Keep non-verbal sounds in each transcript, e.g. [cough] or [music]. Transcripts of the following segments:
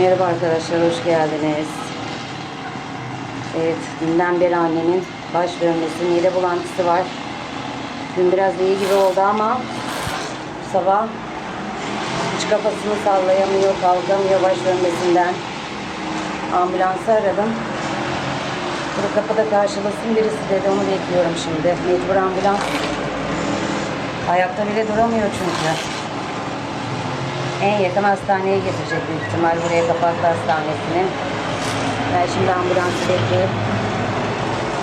Merhaba arkadaşlar, hoş geldiniz. Evet, dünden beri annemin baş dönmesi, mide bulantısı var. Dün biraz iyi gibi oldu ama sabah hiç kafasını sallayamıyor, kalkamıyor baş dönmesinden. Ambulansı aradım. Burada kapıda karşılasın birisi dedi, onu bekliyorum şimdi. Mecbur ambulans. Ayakta bile duramıyor çünkü. En yakın hastaneye getirecek büyük ihtimal buraya kapaklı hastanesine. Ben şimdi ambulansı bekliyorum.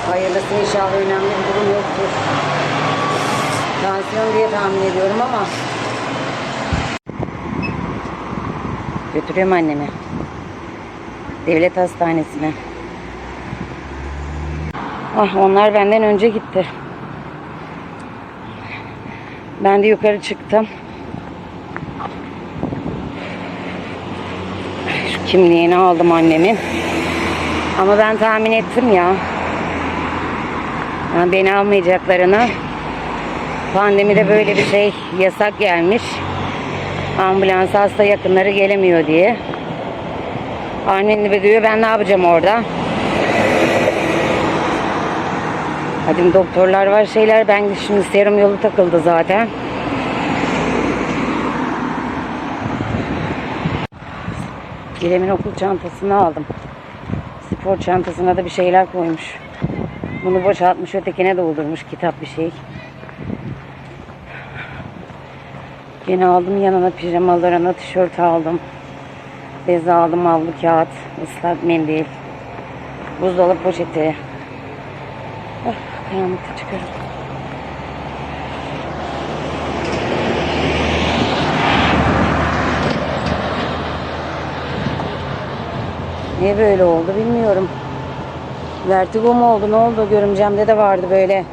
Hayırlısı inşallah önemli bir durum yoktur. Tansiyon diye tahmin ediyorum ama. Götürüyorum annemi. Devlet hastanesine. Ah onlar benden önce gitti. Ben de yukarı çıktım. Kimliğini aldım annemin. Ama ben tahmin ettim ya. Yani beni almayacaklarını. Pandemide böyle bir şey yasak gelmiş. Ambulans hasta yakınları gelemiyor diye. Annen de diyor ben ne yapacağım orada? Hadi doktorlar var şeyler ben şimdi serum yolu takıldı zaten. Giremin okul çantasını aldım. Spor çantasına da bir şeyler koymuş. Bunu boşaltmış ötekine doldurmuş kitap bir şey. Yine aldım yanına pijamalarına tişört aldım. Bez aldım havlu kağıt, ıslak mendil, buzdolabı poşeti. Oh, karanlıkta çıkarım. Niye böyle oldu bilmiyorum. Vertigo mu oldu ne oldu görümcemde de vardı böyle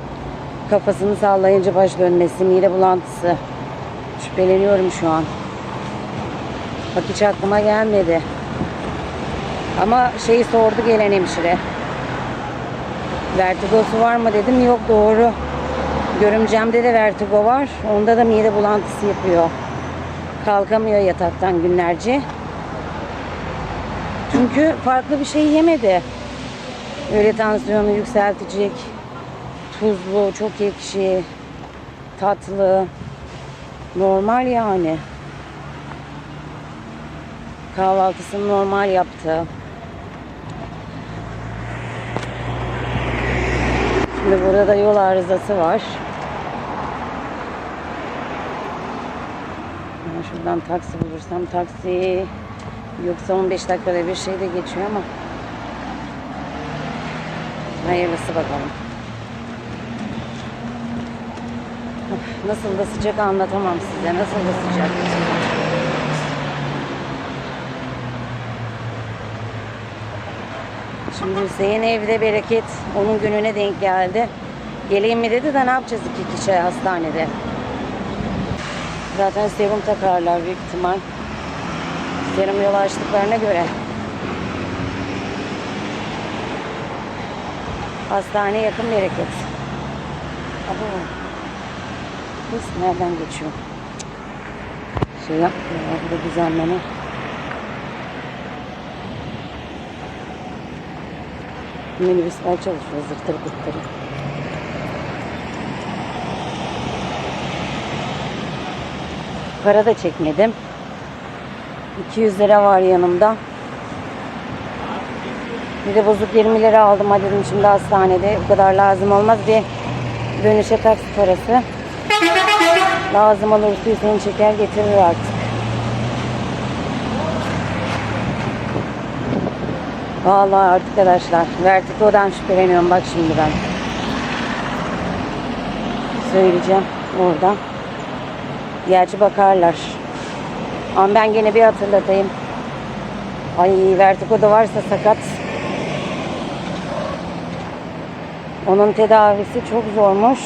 kafasını sallayınca baş dönmesi, mide bulantısı. Şüpheleniyorum şu an. Bak hiç aklıma gelmedi. Ama şeyi sordu gelen hemşire. Vertigosu var mı dedim. Yok doğru. Görümcemde de vertigo var. Onda da mide bulantısı yapıyor. Kalkamıyor yataktan günlerce. Çünkü farklı bir şey yemedi. Öyle tansiyonu yükseltecek. Tuzlu, çok ekşi, tatlı. Normal yani. Kahvaltısını normal yaptı. Şimdi burada da yol arızası var. Ben şuradan taksi bulursam taksi yoksa 15 dakikada bir şey de geçiyor ama hayırlısı bakalım. Nasıl da sıcak anlatamam size. Nasıl da sıcak. Şimdi Hüseyin evde bereket onun gününe denk geldi. Geleyim mi dedi de ne yapacağız iki kişi hastanede. Zaten serum takarlar büyük ihtimal. Serum yolu açtıklarına göre. Hastane yakın bereket. Abo. Kız nereden geçiyor? Şey yapmıyorlar burada düzenleme. Minibüsler çalışıyor zırtır pıttırı. Para da çekmedim. 200 lira var yanımda. Bir de bozuk 20 lira aldım. Hadi dedim şimdi hastanede o kadar lazım olmaz. Bir dönüşe taksi parası. Lazım olursa Hüseyin çeker getirir artık. Vallahi arkadaşlar vertigodan şüpheleniyorum bak şimdi ben. Söyleyeceğim oradan. Gerçi bakarlar. Ama ben gene bir hatırlatayım. Ay vertigo da varsa sakat. Onun tedavisi çok zormuş.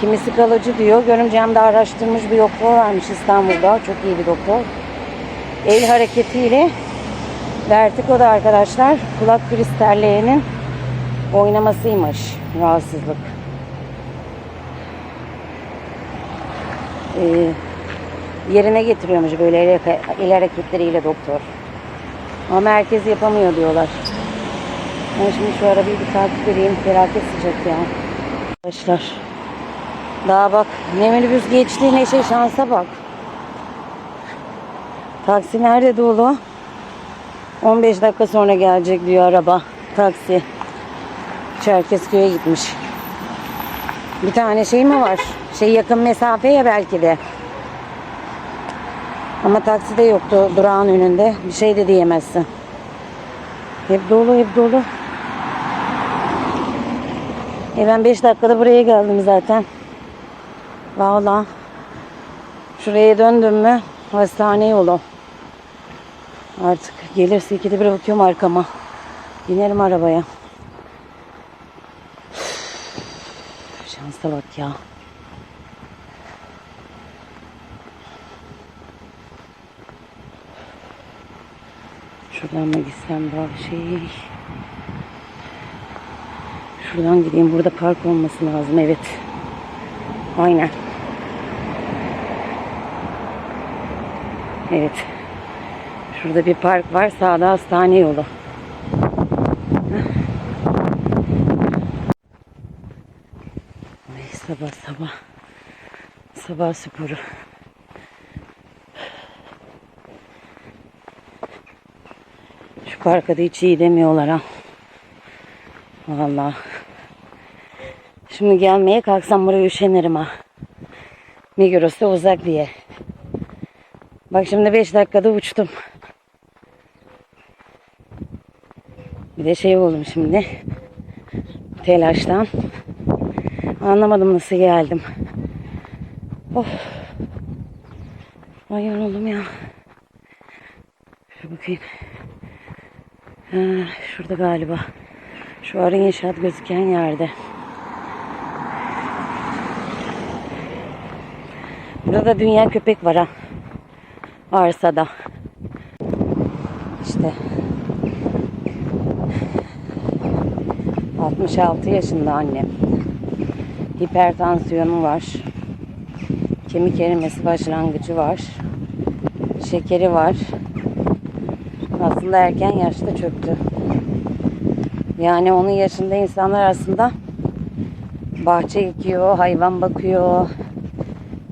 Kimisi kalıcı diyor. Görümcem de araştırmış bir doktor varmış İstanbul'da. Çok iyi bir doktor. El hareketiyle vertigo da arkadaşlar kulak kristallerinin oynamasıymış rahatsızlık. Ee, yerine getiriyormuş böyle el, el hareketleriyle doktor. Ama herkes yapamıyor diyorlar. Ben şimdi şu arabayı bir takip edeyim. Felaket sıcak ya. Arkadaşlar. Daha bak ne minibüs geçti ne şey şansa bak. Taksi nerede dolu? 15 dakika sonra gelecek diyor araba. Taksi. Çerkezköy'e gitmiş. Bir tane şey mi var? Şey yakın mesafe ya belki de. Ama taksi de yoktu durağın önünde. Bir şey de diyemezsin. Hep dolu hep dolu. E ben 5 dakikada buraya geldim zaten. Valla. Şuraya döndüm mü hastane yolu. Artık gelirse ikide bir bakıyorum arkama. Binerim arabaya. Şansa bak ya. Şuradan mı gitsem daha şey. Şuradan gideyim. Burada park olması lazım. Evet. Aynen. Evet. Şurada bir park var. Sağda hastane yolu. Ay, sabah sabah. Sabah sporu. Şu parka da hiç iyi demiyorlar ha. Vallahi. Şimdi gelmeye kalksam buraya üşenirim ha. Migros da uzak diye. Bak şimdi 5 dakikada uçtum. Bir de şey oldum şimdi. Telaştan. Anlamadım nasıl geldim. Of. Ay yoruldum ya. Şu bakayım. Ha, şurada galiba. Şu arı inşaat gözüken yerde. Burada da dünya köpek var ha. Arsada. İşte. 66 yaşında annem. Hipertansiyonu var. Kemik erimesi başlangıcı var. Şekeri var. Aslında erken yaşta çöktü. Yani onun yaşında insanlar aslında bahçe ekiyor, hayvan bakıyor.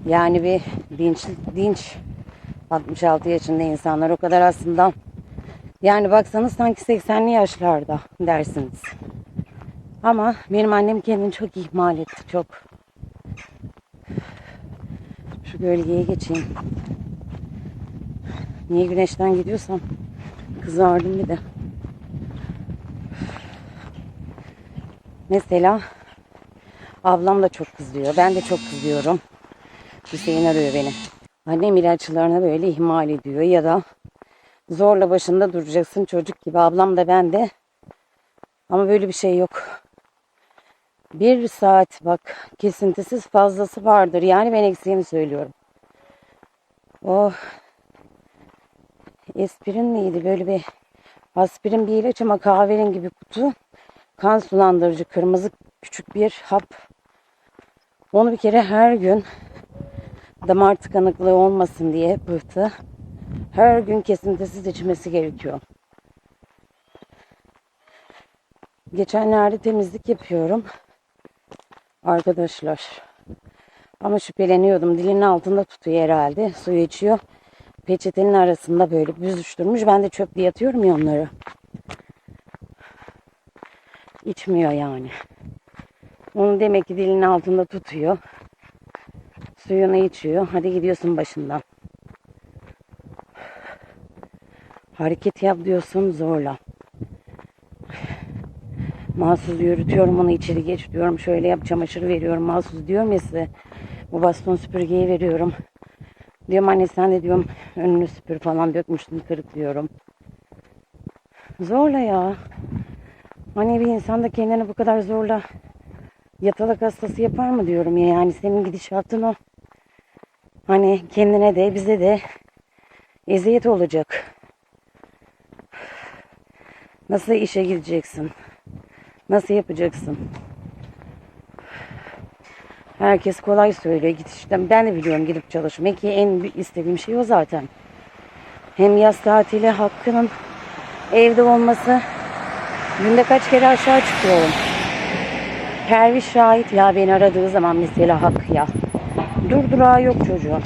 Yani bir dinç, dinç 66 yaşında insanlar o kadar aslında yani baksanız sanki 80'li yaşlarda dersiniz. Ama benim annem kendini çok ihmal etti. Çok. Şu gölgeye geçeyim. Niye güneşten gidiyorsam kızardım bir de. Mesela ablam da çok kızıyor. Ben de çok kızıyorum. Hüseyin arıyor beni. Annem ilaçlarını böyle ihmal ediyor ya da zorla başında duracaksın çocuk gibi. Ablam da ben de. Ama böyle bir şey yok. Bir saat bak kesintisiz fazlası vardır. Yani ben eksiğimi söylüyorum. Oh. Espirin miydi? Böyle bir aspirin bir ilaç ama kahverengi bir kutu. Kan sulandırıcı kırmızı küçük bir hap. Onu bir kere her gün damar tıkanıklığı olmasın diye pıhtı. Her gün kesintisiz içmesi gerekiyor. Geçenlerde temizlik yapıyorum. Arkadaşlar. Ama şüpheleniyordum. Dilinin altında tutuyor herhalde. Suyu içiyor. Peçetenin arasında böyle büzüştürmüş. Ben de çöp diye atıyorum ya onları. İçmiyor yani. Onu demek ki dilinin altında tutuyor. Suyunu içiyor. Hadi gidiyorsun başından. Hareket yap diyorsun zorla. Mahsus yürütüyorum onu içeri geç diyorum. Şöyle yap çamaşır veriyorum. Mahsus diyorum ya size. Bu baston süpürgeyi veriyorum. Diyorum anne sen de diyorum önünü süpür falan dökmüştün kırık diyorum. Zorla ya. Hani bir insan da kendini bu kadar zorla yatalak hastası yapar mı diyorum ya. Yani senin gidişatın o. Hani kendine de bize de eziyet olacak. Nasıl işe gideceksin? Nasıl yapacaksın? Herkes kolay söylüyor. Git işte ben de biliyorum gidip çalışmayı ki en istediğim şey o zaten. Hem yaz tatili hakkının evde olması. Günde kaç kere aşağı çıkıyorum. Perviş şahit ya beni aradığı zaman mesela hak ya. Durdurağı yok çocuğun.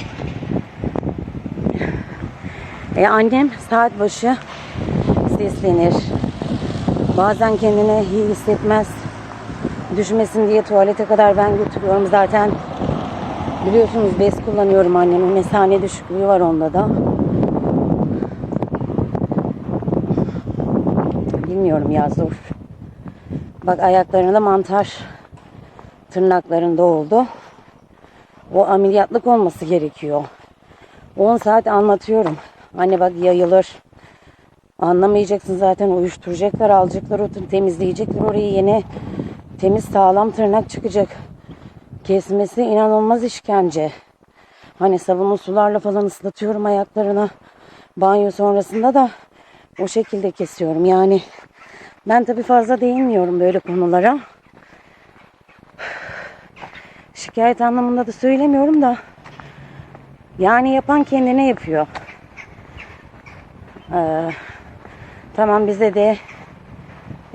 E annem saat başı seslenir. Bazen kendine iyi hissetmez. Düşmesin diye tuvalete kadar ben götürüyorum. Zaten biliyorsunuz bez kullanıyorum annemin. Mesane düşüklüğü var onda da. Bilmiyorum ya zor. Bak ayaklarında mantar tırnaklarında oldu. O ameliyatlık olması gerekiyor. 10 saat anlatıyorum. Anne bak yayılır. Anlamayacaksın zaten uyuşturacaklar, alacaklar temizleyecekler orayı yeni temiz sağlam tırnak çıkacak. Kesmesi inanılmaz işkence. Hani sabunlu sularla falan ıslatıyorum ayaklarını. Banyo sonrasında da o şekilde kesiyorum. Yani ben tabii fazla değinmiyorum böyle konulara. Şikayet anlamında da söylemiyorum da. Yani yapan kendine yapıyor. Ee, tamam bize de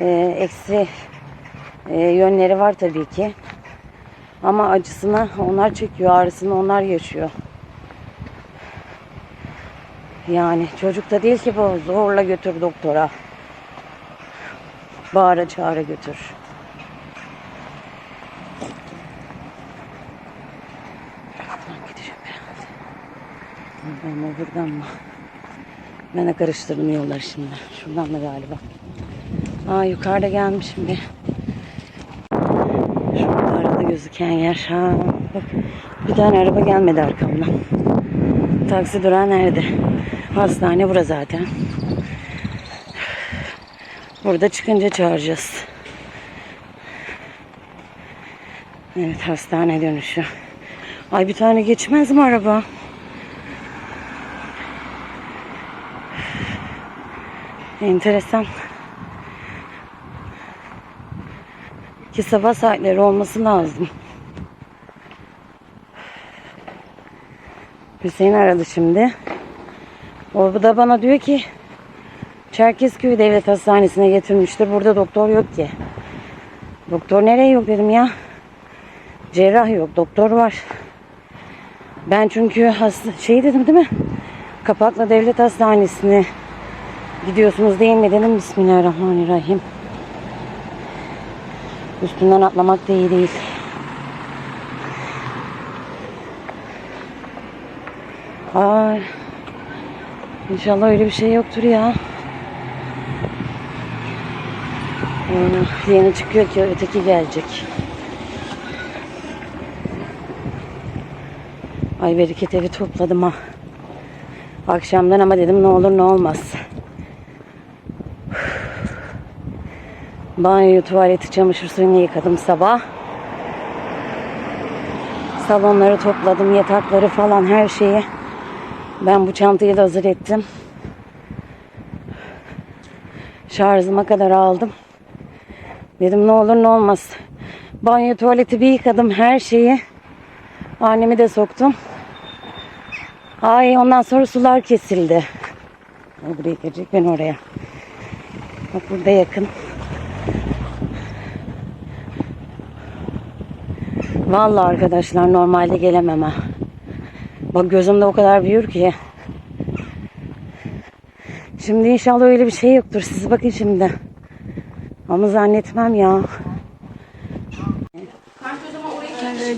e, eksi e, yönleri var tabii ki. Ama acısını onlar çekiyor, ağrısını onlar yaşıyor. Yani çocuk da değil ki bu zorla götür doktora. Bağıra çağıra götür. Gideceğim herhalde. Buradan mı buradan mı? Ben de şimdi. Şuradan da galiba. Aa yukarıda gelmişim bir. Şurada gözüken yer. Ha, bak bir tane araba gelmedi arkamdan. Taksi durağı nerede? Hastane bura zaten. Burada çıkınca çağıracağız. Evet hastane dönüşü. Ay bir tane geçmez mi araba? Enteresan. Ki sabah saatleri olması lazım. Hüseyin aradı şimdi. O da bana diyor ki Çerkezköy Devlet Hastanesi'ne getirmiştir. Burada doktor yok ki. Doktor nereye yok dedim ya. Cerrah yok. Doktor var. Ben çünkü hasta, şey dedim değil mi? Kapakla Devlet Hastanesi'ne gidiyorsunuz değil mi dedim. Bismillahirrahmanirrahim. Üstünden atlamak da iyi değil. Ay. İnşallah öyle bir şey yoktur ya. Yeni çıkıyor ki öteki gelecek. Ay bereket evi topladım ha. Akşamdan ama dedim ne olur ne olmaz. Banyoyu, tuvaleti, çamaşır suyunu yıkadım sabah. Salonları topladım, yatakları falan her şeyi. Ben bu çantayı da hazır ettim. Şarjıma kadar aldım. Dedim ne olur ne olmaz. Banyo, tuvaleti bir yıkadım her şeyi. Annemi de soktum. Ay ondan sonra sular kesildi. O buraya gelecek ben oraya. Bak burada yakın. Vallahi arkadaşlar normalde gelemem ha. Bak gözümde o kadar büyür ki. Şimdi inşallah öyle bir şey yoktur. Siz bakın şimdi. Ama zannetmem ya.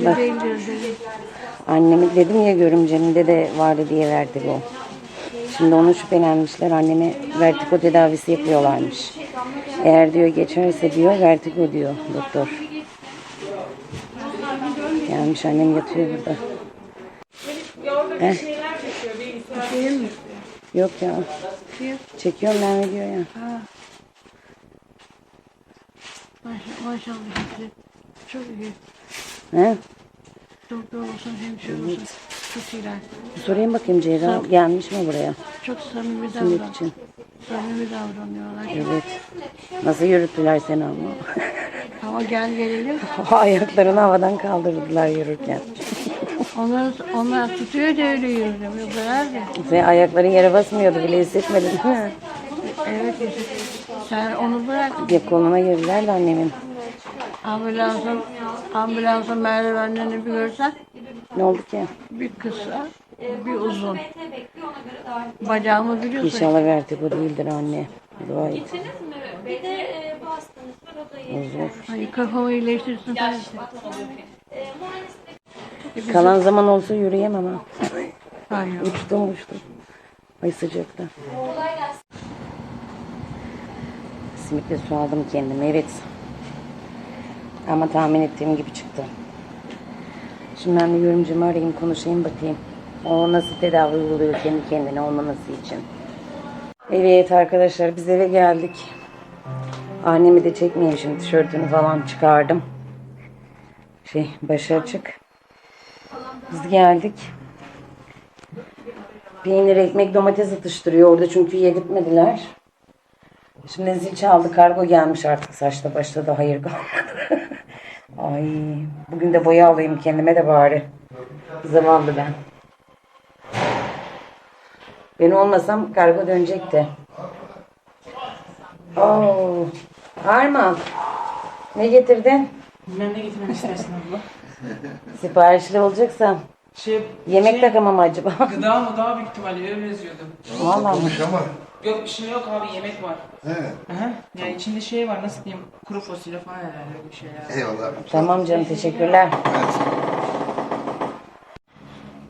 Bak. Annemi dedim ya görümcemde de vardı diye verdi bu. Şimdi onu şüphelenmişler. Anneme vertigo tedavisi yapıyorlarmış. Eğer diyor geçerse diyor vertigo diyor doktor. Gelmiş annem yatıyor burada. Heh. Yok ya. Çekiyorum ben video ya. Maş- Maşallah işte. Çok iyi. He? Doktor olsun, hemşire olsun. Çok iyiler. Bir sorayım bakayım Ceyda gelmiş mi buraya? Çok samimi Sünnet davran. için. Samimi davranıyorlar. Evet. Nasıl yürüttüler seni ama? Ama gel gelelim. [laughs] Ayaklarını havadan kaldırdılar yürürken. Onlar, onlar tutuyor da öyle yürüyorum. Yok herhalde. Senin ayakların yere basmıyordu bile hissetmedin değil mi? Evet. Sen onu bırak. Ya koluna girdiler de annemin. Ambulansın, ambulansın merdivenlerini bir görsen Ne oldu ki? bir kısa, bir uzun. Bacağımı biliyorsun. İnşallah vertigo değildir anne. Dua et. Bir de e, bu hastanız var o da iyi. Zor. Ay kafamı iyileştirsin. E, muayenesi Kalan zaman olsa yürüyemem ha. Hayır. Uçtum uçtum. Ay sıcakta. Simitle su aldım kendime evet. Ama tahmin ettiğim gibi çıktı. Şimdi ben bir yorumcumu arayayım konuşayım bakayım. O nasıl tedavi buluyor kendi kendine olmaması için. Evet arkadaşlar biz eve geldik. Annemi de çekmeyeyim şimdi tişörtünü falan çıkardım. Şey başı açık. Biz geldik. Peynir, ekmek, domates atıştırıyor orada çünkü yedirtmediler. Şimdi zil çaldı. Kargo gelmiş artık. Saçta başta da hayır kalmadı. [laughs] Ay, bugün de boya alayım kendime de bari. Zavallı ben. Ben olmasam kargo dönecekti. Oo, Arman. Ne getirdin? Ben ne getirmemi istersin abla? Siparişli olacaksa Şey, yemek şey, takımı mı acaba? [laughs] Gıda mı daha büyük ihtimalle öyle yazıyordu. Vallahi. Olmuş ama. Yok bir şey yok abi yemek var. He. Aha. Yani içinde şey var nasıl diyeyim kuru fasulye falan herhalde öyle bir şeyler. Eyvallah. Tamam canım teşekkürler.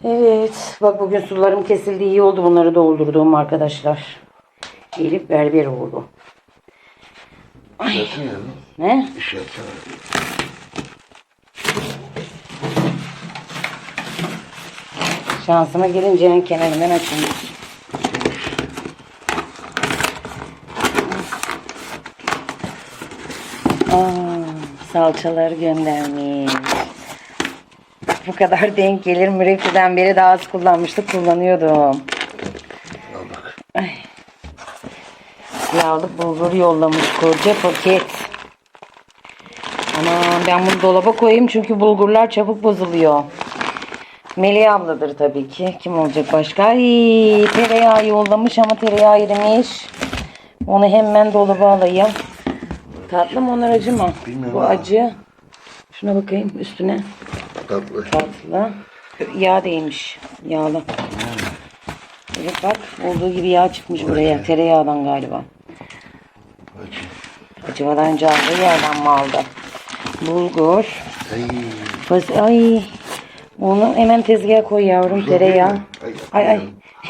Evet bak bugün sularım kesildi iyi oldu bunları doldurduğum arkadaşlar. Elif berber oldu. Yani. Ne? İşletsin. Şansıma gelince kenarından açayım. Aa, salçaları göndermiş. Bu kadar denk gelir. Mürekkeden beri daha az kullanmıştık. Kullanıyordum. Al bak. Yağlık bulgur yollamış koca paket. Ana ben bunu dolaba koyayım çünkü bulgurlar çabuk bozuluyor. Melih abladır tabii ki. Kim olacak başka? Ay, tereyağı yollamış ama tereyağı erimiş. Onu hemen dolaba alayım. Tatlı mı onlar acı mı? Bilmiyorum Bu ama. acı. Şuna bakayım üstüne. Tatlı. Tatlı. Yağ değmiş. Yağlı. Evet bak olduğu gibi yağ çıkmış buraya. Tereyağından galiba. Acı. Önce aldığı yerden mi aldı? Bulgur. Ay. Bas ay. Onu hemen tezgaha koy yavrum tereyağı. Ay, Ay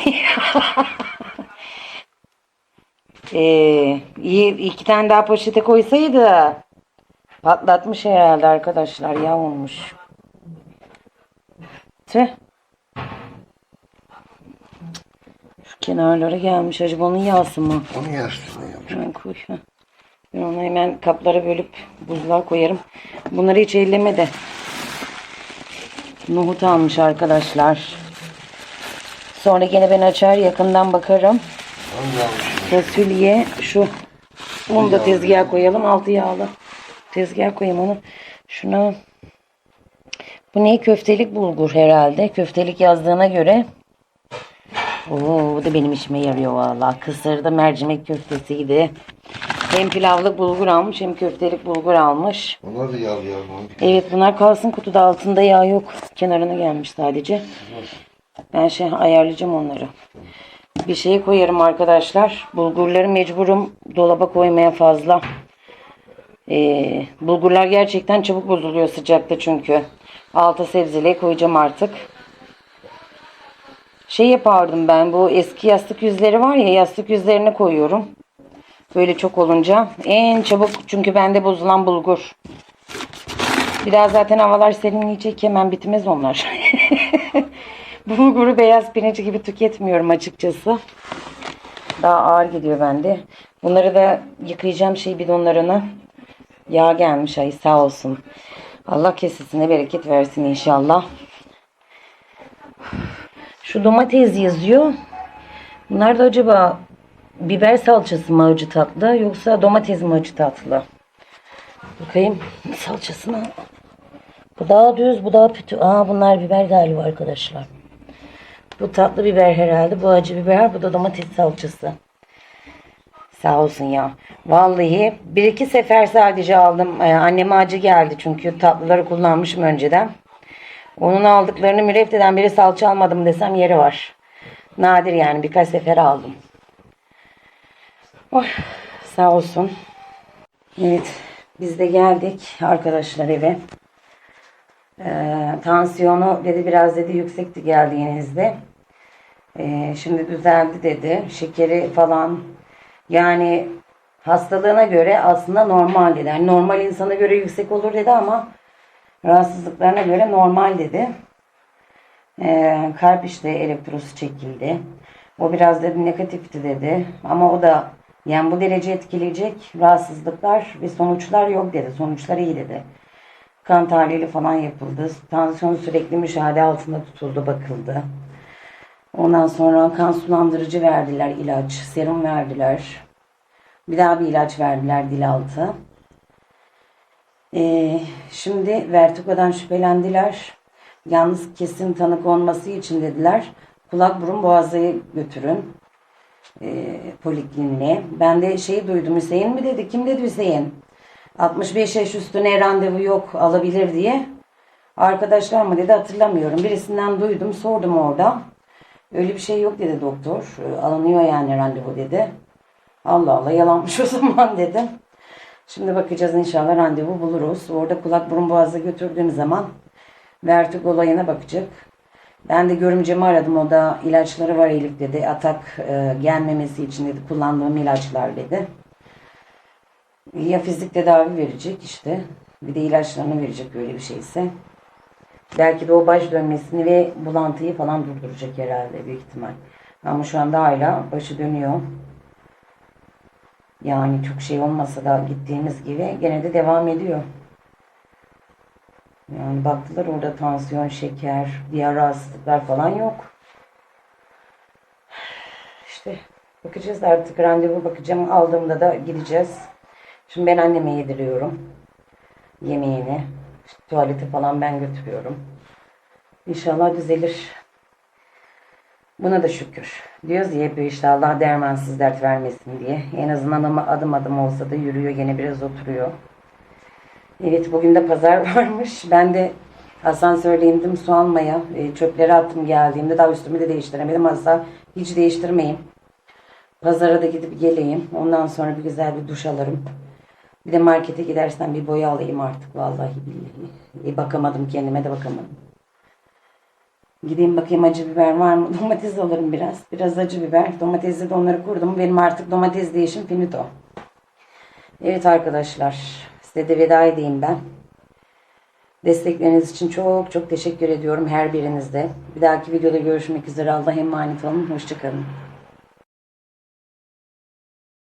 [laughs] ee, iyi, iki tane daha poşete koysaydı patlatmış herhalde arkadaşlar. Yağ olmuş. Tüh. Şu kenarlara gelmiş. Acaba onun yağsı mı? Onu ne yapacak? Hemen koy. Ben onu hemen kaplara bölüp buzluğa koyarım. Bunları hiç elleme de. Nohut almış arkadaşlar. Sonra gene ben açar yakından bakarım. Fasulye şu. Onu da tezgaha koyalım. Altı yağlı. Tezgaha koyayım onu. Şuna. Bu ne? Köftelik bulgur herhalde. Köftelik yazdığına göre. Oo, bu da benim işime yarıyor valla. Kısırda mercimek köftesiydi. Hem pilavlık bulgur almış hem köftelik bulgur almış. Onlar da yağlı yağlı. Evet bunlar kalsın kutuda altında yağ yok. Kenarına gelmiş sadece. Ben şey ayarlayacağım onları. Bir şey koyarım arkadaşlar. Bulgurları mecburum dolaba koymaya fazla. Ee, bulgurlar gerçekten çabuk bozuluyor sıcakta çünkü. Alta sebzeliğe koyacağım artık. Şey yapardım ben bu eski yastık yüzleri var ya yastık yüzlerine koyuyorum. Böyle çok olunca en çabuk çünkü bende bozulan bulgur. Bir daha zaten havalar serinleyecek hemen bitmez onlar. [laughs] Bulguru beyaz pirinci gibi tüketmiyorum açıkçası. Daha ağır gidiyor bende. Bunları da yıkayacağım şey bidonlarına. Yağ gelmiş ay sağ olsun. Allah kesesine bereket versin inşallah. Şu domates yazıyor. Bunlar da acaba biber salçası mı acı tatlı yoksa domates mi acı tatlı? Bakayım salçasına. Bu daha düz, bu daha kötü. Aa bunlar biber galiba arkadaşlar. Bu tatlı biber herhalde, bu acı biber, bu da domates salçası. Sağ olsun ya. Vallahi bir iki sefer sadece aldım. Ee, anneme acı geldi çünkü tatlıları kullanmışım önceden. Onun aldıklarını mürefteden beri salça almadım desem yeri var. Nadir yani birkaç sefer aldım. Oh, sağ olsun. Evet biz de geldik arkadaşlar eve. Ee, tansiyonu dedi biraz dedi yüksekti geldiğinizde. Ee, şimdi düzeldi dedi. Şekeri falan yani hastalığına göre aslında normal dedi. Yani normal insana göre yüksek olur dedi ama rahatsızlıklarına göre normal dedi. Ee, kalp işte elektrosu çekildi. O biraz dedi negatifti dedi. Ama o da yani bu derece etkileyecek rahatsızlıklar ve sonuçlar yok dedi. Sonuçlar iyi dedi. Kan tahlili falan yapıldı. Tansiyon sürekli müşahede altında tutuldu, bakıldı. Ondan sonra kan sulandırıcı verdiler ilaç, serum verdiler. Bir daha bir ilaç verdiler dil altı. Ee, şimdi vertigodan şüphelendiler. Yalnız kesin tanı konması için dediler. Kulak burun boğazayı götürün. E, polikliniğe. Ben de şeyi duydum. Hüseyin mi dedi? Kim dedi Hüseyin? 65 yaş üstüne randevu yok alabilir diye. Arkadaşlar mı dedi hatırlamıyorum. Birisinden duydum sordum orada. Öyle bir şey yok dedi doktor. E, Alınıyor yani randevu dedi. Allah Allah yalanmış o [laughs] zaman dedim. Şimdi bakacağız inşallah randevu buluruz. Orada kulak burun boğazı götürdüğüm zaman vertigo olayına bakacak. Ben de görümcemi aradım. O da ilaçları var Elif dedi. Atak e, gelmemesi için dedi. Kullandığım ilaçlar dedi. Ya fizik tedavi verecek işte. Bir de ilaçlarını verecek öyle bir şeyse. Belki de o baş dönmesini ve bulantıyı falan durduracak herhalde büyük ihtimal. Ama şu anda hala başı dönüyor. Yani çok şey olmasa da gittiğimiz gibi gene de devam ediyor. Yani baktılar orada tansiyon, şeker, diğer rahatsızlıklar falan yok. İşte bakacağız artık randevu bakacağım. Aldığımda da gideceğiz. Şimdi ben anneme yediriyorum. Yemeğini. İşte tuvalete falan ben götürüyorum. İnşallah düzelir. Buna da şükür. Diyoruz ya hep işte Allah dermansız dert vermesin diye. En azından ama adım adım olsa da yürüyor gene biraz oturuyor. Evet bugün de pazar [laughs] varmış. Ben de asansörde indim su almaya. E, çöpleri attım geldiğimde daha üstümü de değiştiremedim. Asla hiç değiştirmeyeyim. Pazara da gidip geleyim. Ondan sonra bir güzel bir duş alırım. Bir de markete gidersen bir boya alayım artık vallahi billahi. E, bakamadım kendime de bakamadım. Gideyim bakayım acı biber var mı? [laughs] Domates alırım biraz. Biraz acı biber. Domatesle de onları kurdum. Benim artık domates değişim finito. Evet arkadaşlar. Size de veda edeyim ben. Destekleriniz için çok çok teşekkür ediyorum her birinizde. Bir dahaki videoda görüşmek üzere. Allah'a emanet olun. Hoşçakalın.